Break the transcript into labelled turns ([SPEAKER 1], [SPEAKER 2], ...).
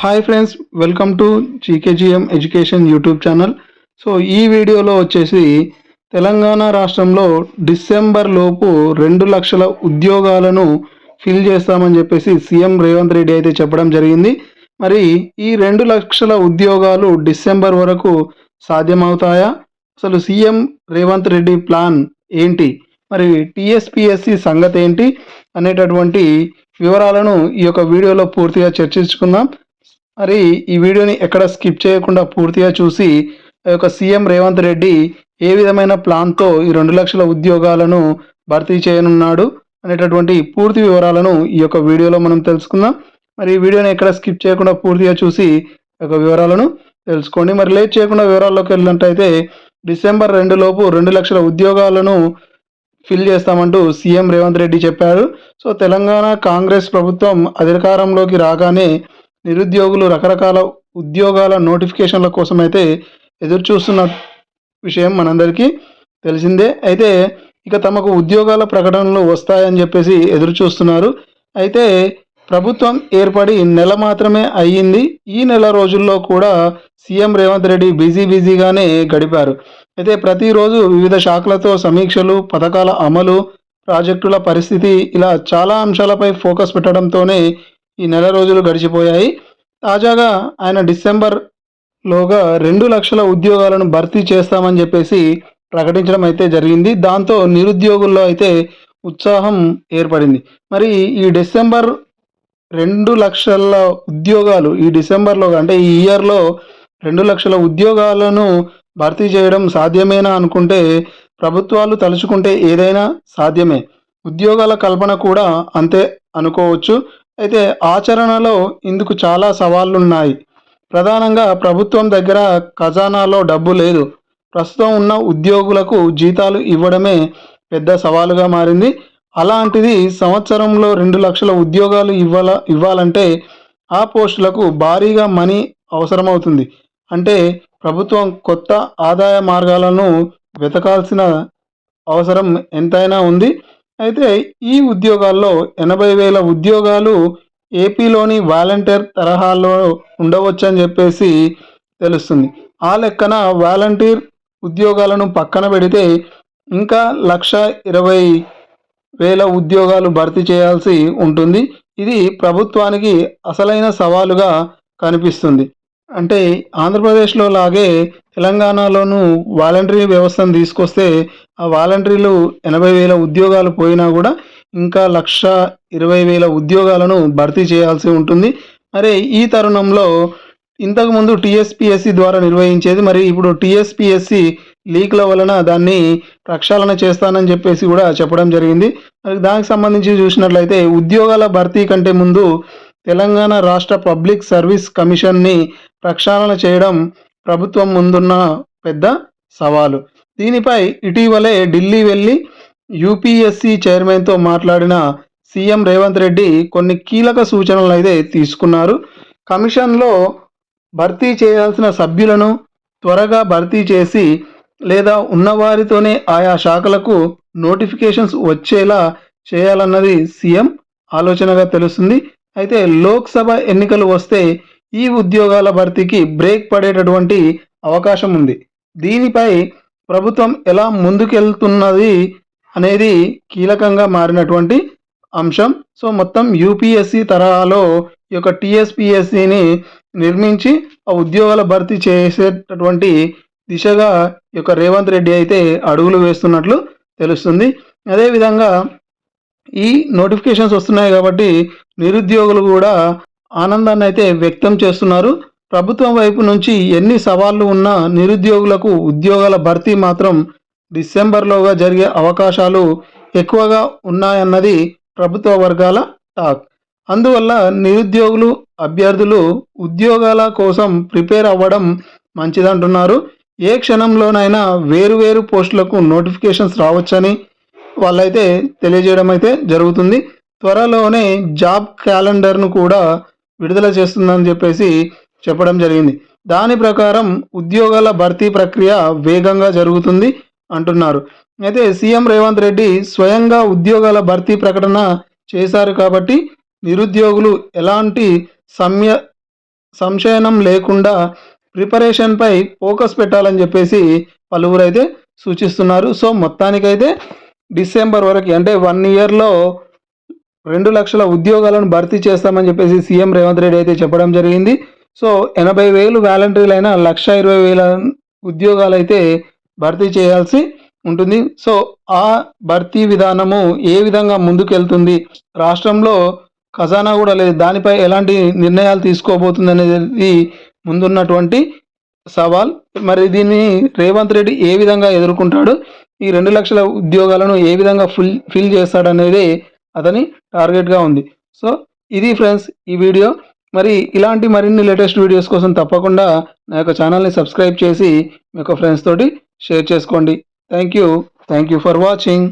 [SPEAKER 1] Hi friends welcome to GKGM education YouTube channel so ఈ వీడియోలో వచ్చేసి తెలంగాణ రాష్ట్రంలో డిసెంబర్ లోపు రెండు లక్షల ఉద్యోగాలను ఫిల్ చేస్తామని చెప్పేసి సీఎం రేవంత్ రెడ్డి అయితే చెప్పడం జరిగింది. మరి ఈ రెండు లక్షల ఉద్యోగాలు డిసెంబర్ వరకు సాధ్యమవుతాయా? అసలు సీఎం రేవంత్ రెడ్డి ప్లాన్ ఏంటి? మరి టీఎస్పిఎస్సి సంగతి ఏంటి అనేటటువంటి వివరాలను ఈ యొక్క వీడియోలో పూర్తిగా చర్చించుకుందాం. మరి ఈ వీడియోని ఎక్కడ స్కిప్ చేయకుండా పూర్తిగా చూసి ఆ యొక్క సీఎం రేవంత్ రెడ్డి ఏ విధమైన ప్లాన్తో ఈ రెండు లక్షల ఉద్యోగాలను భర్తీ చేయనున్నాడు అనేటటువంటి పూర్తి వివరాలను ఈ యొక్క వీడియోలో మనం తెలుసుకుందాం. మరి ఈ వీడియోని ఎక్కడ స్కిప్ చేయకుండా పూర్తిగా చూసి ఆ యొక్క వివరాలను తెలుసుకోండి. మరి లేట్ చేయకుండా వివరాల్లోకి వెళ్ళినట్టయితే డిసెంబర్ రెండు లోపు రెండు లక్షల ఉద్యోగాలను ఫిల్ చేస్తామంటూ సీఎం రేవంత్ రెడ్డి చెప్పారు సో తెలంగాణ కాంగ్రెస్ ప్రభుత్వం అధికారంలోకి రాగానే నిరుద్యోగులు రకరకాల ఉద్యోగాల నోటిఫికేషన్ల కోసం అయితే ఎదురు చూస్తున్న విషయం మనందరికీ తెలిసిందే. అయితే ఇక తమకు ఉద్యోగాల ప్రకటనలు వస్తాయని చెప్పేసి ఎదురు చూస్తున్నారు అయితే ప్రభుత్వం ఏర్పడి నెల మాత్రమే అయ్యింది. ఈ నెల రోజుల్లో కూడా సీఎం రేవంత్ రెడ్డి బిజీ బిజీగానే గడిపారు. అయితే ప్రతిరోజు వివిధ శాఖలతో సమీక్షలు పథకాల అమలు ప్రాజెక్టుల పరిస్థితి ఇలా చాలా అంశాలపై ఫోకస్ పెట్టడంతోనే ఈ నెల రోజులు గడిచిపోయాయి. తాజాగా ఆయన డిసెంబర్ లోగా రెండు లక్షల ఉద్యోగాలను భర్తీ చేస్తామని చెప్పేసి ప్రకటించడం అయితే జరిగింది. దాంతో నిరుద్యోగుల్లో అయితే ఉత్సాహం ఏర్పడింది. మరి ఈ డిసెంబర్ రెండు లక్షల ఉద్యోగాలు ఈ డిసెంబర్లో అంటే ఈ ఇయర్లో రెండు లక్షల ఉద్యోగాలను భర్తీ చేయడం సాధ్యమేనా అనుకుంటే ప్రభుత్వాలు తలుచుకుంటే ఏదైనా సాధ్యమే. ఉద్యోగాల కల్పన కూడా అంతే అనుకోవచ్చు. అయితే ఆచరణలో ఇందుకు చాలా సవాళ్ళున్నాయి. ప్రధానంగా ప్రభుత్వం దగ్గర ఖజానాలో డబ్బు లేదు. ప్రస్తుతం ఉన్న ఉద్యోగులకు జీతాలు ఇవ్వడమే పెద్ద సవాలుగా మారింది. అలాంటిది సంవత్సరంలో రెండు లక్షల ఉద్యోగాలు ఇవ్వాల ఇవ్వాలంటే ఆ పోస్టులకు భారీగా మనీ అవసరమవుతుంది. అంటే ప్రభుత్వం కొత్త ఆదాయ మార్గాలను వెతకాల్సిన అవసరం ఎంతైనా ఉంది. అయితే ఈ ఉద్యోగాల్లో ఎనభై వేల ఉద్యోగాలు ఏపీలోని వాలంటీర్ తరహాలో ఉండవచ్చని చెప్పేసి తెలుస్తుంది. ఆ లెక్కన వాలంటీర్ ఉద్యోగాలను పక్కన పెడితే ఇంకా లక్ష ఇరవై వేల ఉద్యోగాలు భర్తీ చేయాల్సి ఉంటుంది. ఇది ప్రభుత్వానికి అసలైన సవాలుగా కనిపిస్తుంది. అంటే ఆంధ్రప్రదేశ్లో లాగే తెలంగాణలోనూ వాలంటరీ వ్యవస్థను తీసుకొస్తే ఆ వాలంటరీలు ఎనభై వేల ఉద్యోగాలు పోయినా కూడా ఇంకా లక్ష ఇరవై వేల ఉద్యోగాలను భర్తీ చేయాల్సి ఉంటుంది. మరి ఈ తరుణంలో ఇంతకుముందు టీఎస్పిఎస్సి ద్వారా నిర్వహించేది మరి ఇప్పుడు టీఎస్పిఎస్సి లీక్ల వలన దాన్ని ప్రక్షాళన చేస్తానని చెప్పేసి కూడా చెప్పడం జరిగింది. మరి దానికి సంబంధించి చూసినట్లయితే ఉద్యోగాల భర్తీ కంటే ముందు తెలంగాణ రాష్ట్ర పబ్లిక్ సర్వీస్ కమిషన్ని ప్రక్షాళన చేయడం ప్రభుత్వం ముందున్న పెద్ద సవాలు. దీనిపై ఇటీవలే ఢిల్లీ వెళ్ళి యూపీఎస్సీ చైర్మన్తో మాట్లాడిన సీఎం రేవంత్ రెడ్డి కొన్ని కీలక సూచనలు అయితే తీసుకున్నారు. కమిషన్లో భర్తీ చేయాల్సిన సభ్యులను త్వరగా భర్తీ చేసి లేదా ఉన్నవారితోనే ఆయా శాఖలకు నోటిఫికేషన్స్ వచ్చేలా చేయాలన్నది సీఎం ఆలోచనగా తెలుస్తుంది. అయితే లోక్సభ ఎన్నికలు వస్తే ఈ ఉద్యోగాల భర్తీకి బ్రేక్ పడేటటువంటి అవకాశం ఉంది. దీనిపై ప్రభుత్వం ఎలా ముందుకెళ్తున్నది అనేది కీలకంగా మారినటువంటి అంశం. సో మొత్తం యూపీఎస్సి తరహాలో ఈ యొక్క టీఎస్పిఎస్సిని నిర్మించి ఆ ఉద్యోగాల భర్తీ చేసేటటువంటి దిశగా ఈ యొక్క రేవంత్ రెడ్డి అయితే అడుగులు వేస్తున్నట్లు తెలుస్తుంది. అదేవిధంగా ఈ నోటిఫికేషన్స్ వస్తున్నాయి కాబట్టి నిరుద్యోగులు కూడా ఆనందాన్ని అయితే వ్యక్తం చేస్తున్నారు. ప్రభుత్వం వైపు నుంచి ఎన్ని సవాళ్ళు ఉన్నా నిరుద్యోగులకు ఉద్యోగాల భర్తీ మాత్రం డిసెంబర్లోగా జరిగే అవకాశాలు ఎక్కువగా ఉన్నాయన్నది ప్రభుత్వ వర్గాల టాక్. అందువల్ల నిరుద్యోగులు అభ్యర్థులు ఉద్యోగాల కోసం ప్రిపేర్ అవ్వడం మంచిదంటున్నారు. ఏ క్షణంలోనైనా వేరు వేరు పోస్టులకు నోటిఫికేషన్స్ రావచ్చని వాళ్ళైతే తెలియజేయడం అయితే జరుగుతుంది. త్వరలోనే జాబ్ క్యాలెండర్ను కూడా విడుదల చేస్తుందని చెప్పేసి చెప్పడం జరిగింది. దాని ప్రకారం ఉద్యోగాల భర్తీ ప్రక్రియ వేగంగా జరుగుతుంది అంటున్నారు. అయితే సీఎం రేవంత్ రెడ్డి స్వయంగా ఉద్యోగాల భర్తీ ప్రకటన చేశారు కాబట్టి నిరుద్యోగులు ఎలాంటి సమ్య సంశయనం లేకుండా ప్రిపరేషన్పై ఫోకస్ పెట్టాలని చెప్పేసి పలువురు అయితే సూచిస్తున్నారు. సో మొత్తానికైతే డిసెంబర్ వరకు అంటే వన్ ఇయర్లో రెండు లక్షల ఉద్యోగాలను భర్తీ చేస్తామని చెప్పేసి సీఎం రేవంత్ రెడ్డి అయితే చెప్పడం జరిగింది. సో ఎనభై వేలు వ్యాలంటీర్లైన లక్ష ఇరవై వేల ఉద్యోగాలు అయితే భర్తీ చేయాల్సి ఉంటుంది. సో ఆ భర్తీ విధానము ఏ విధంగా ముందుకెళ్తుంది? రాష్ట్రంలో ఖజానా కూడా లేదు. దానిపై ఎలాంటి నిర్ణయాలు తీసుకోబోతుంది అనేది ముందున్నటువంటి సవాల్. మరి దీన్ని రేవంత్ రెడ్డి ఏ విధంగా ఎదుర్కొంటాడు? ఈ రెండు లక్షల ఉద్యోగాలను ఏ విధంగా ఫుల్ ఫిల్ చేస్తాడనేది అతని టార్గెట్గా ఉంది. సో ఇది ఫ్రెండ్స్ ఈ వీడియో. మరి ఇలాంటి మరిన్ని లేటెస్ట్ వీడియోస్ కోసం తప్పకుండా నా యొక్క ఛానల్ని సబ్స్క్రైబ్ చేసి మీ యొక్క ఫ్రెండ్స్ తోటి షేర్ చేసుకోండి. Thank you. Thank you for watching.